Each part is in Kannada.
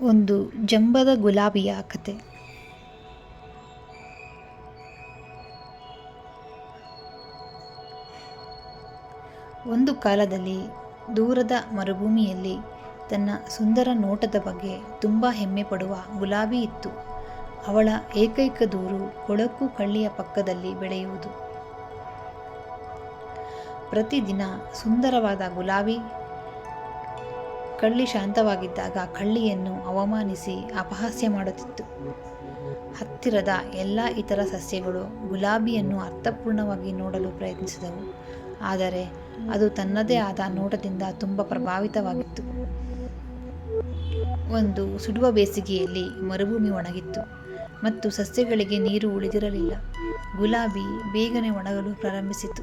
ಒಂದು ಜಂಬದ ಗುಲಾಬಿಯ ಕತೆ ಒಂದು ಕಾಲದಲ್ಲಿ ದೂರದ ಮರುಭೂಮಿಯಲ್ಲಿ ತನ್ನ ಸುಂದರ ನೋಟದ ಬಗ್ಗೆ ತುಂಬ ಹೆಮ್ಮೆ ಪಡುವ ಗುಲಾಬಿ ಇತ್ತು. ಅವಳ ಏಕೈಕ ದೂರು ಕೊಳಕು ಕಳ್ಳಿಯ ಪಕ್ಕದಲ್ಲಿ ಬೆಳೆಯುವುದು. ಪ್ರತಿದಿನ ಸುಂದರವಾದ ಗುಲಾಬಿ ಕಳ್ಳಿ ಶಾಂತವಾಗಿದ್ದಾಗ ಕಳ್ಳಿಯನ್ನು ಅವಮಾನಿಸಿ ಅಪಹಾಸ್ಯ ಮಾಡುತ್ತಿತ್ತು. ಹತ್ತಿರದ ಎಲ್ಲ ಇತರ ಸಸ್ಯಗಳು ಗುಲಾಬಿಯನ್ನು ಅರ್ಥಪೂರ್ಣವಾಗಿ ನೋಡಲು ಪ್ರಯತ್ನಿಸಿದವು. ಆದರೆ ಅದು ತನ್ನದೇ ಆದ ನೋಟದಿಂದ ತುಂಬ ಪ್ರಭಾವಿತವಾಗಿತ್ತು. ಒಂದು ಸುಡುವ ಬೇಸಿಗೆಯಲ್ಲಿ ಮರುಭೂಮಿ ಒಣಗಿತ್ತು ಮತ್ತು ಸಸ್ಯಗಳಿಗೆ ನೀರು ಉಳಿದಿರಲಿಲ್ಲ. ಗುಲಾಬಿ ಬೇಗನೆ ಒಣಗಲು ಪ್ರಾರಂಭಿಸಿತು.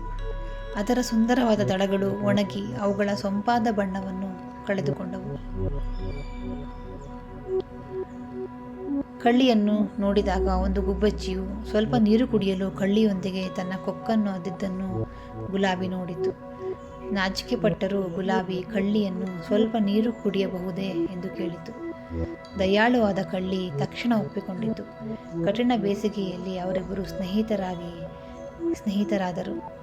ಅದರ ಸುಂದರವಾದ ದಳಗಳು ಒಣಗಿ ಅವುಗಳ ಸೊಂಪಾದ ಬಣ್ಣವನ್ನು ಕಳೆದುಕೊಂಡವು. ಕಳ್ಳಿಯನ್ನು ನೋಡಿದಾಗ ಒಂದು ಗುಬ್ಬಚ್ಚಿಯು ಸ್ವಲ್ಪ ನೀರು ಕುಡಿಯಲು ಕಳ್ಳಿಯೊಂದಿಗೆ ತನ್ನ ಕೊಕ್ಕನ್ನು ಅದಿದ್ದನ್ನು ಗುಲಾಬಿ ನೋಡಿತು. ನಾಚಿಕೆ ಪಟ್ಟರೂ ಗುಲಾಬಿ ಕಳ್ಳಿಯನ್ನು ಸ್ವಲ್ಪ ನೀರು ಕುಡಿಯಬಹುದೇ ಎಂದು ಕೇಳಿತು. ದಯಾಳುವಾದ ಕಳ್ಳಿ ತಕ್ಷಣ ಒಪ್ಪಿಕೊಂಡಿತು. ಕಠಿಣ ಬೇಸಿಗೆಯಲ್ಲಿ ಅವರಿಬ್ಬರು ಸ್ನೇಹಿತರಾಗಿ, ಸ್ನೇಹಿತರಾದರು.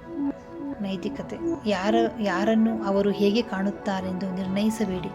ನೈತಿಕತೆ. ಯಾರ ಯಾರನ್ನು ಅವರು ಹೇಗೆ ಕಾಣುತ್ತಾರೆಂದು ನಿರ್ಣಯಿಸಬೇಡಿ.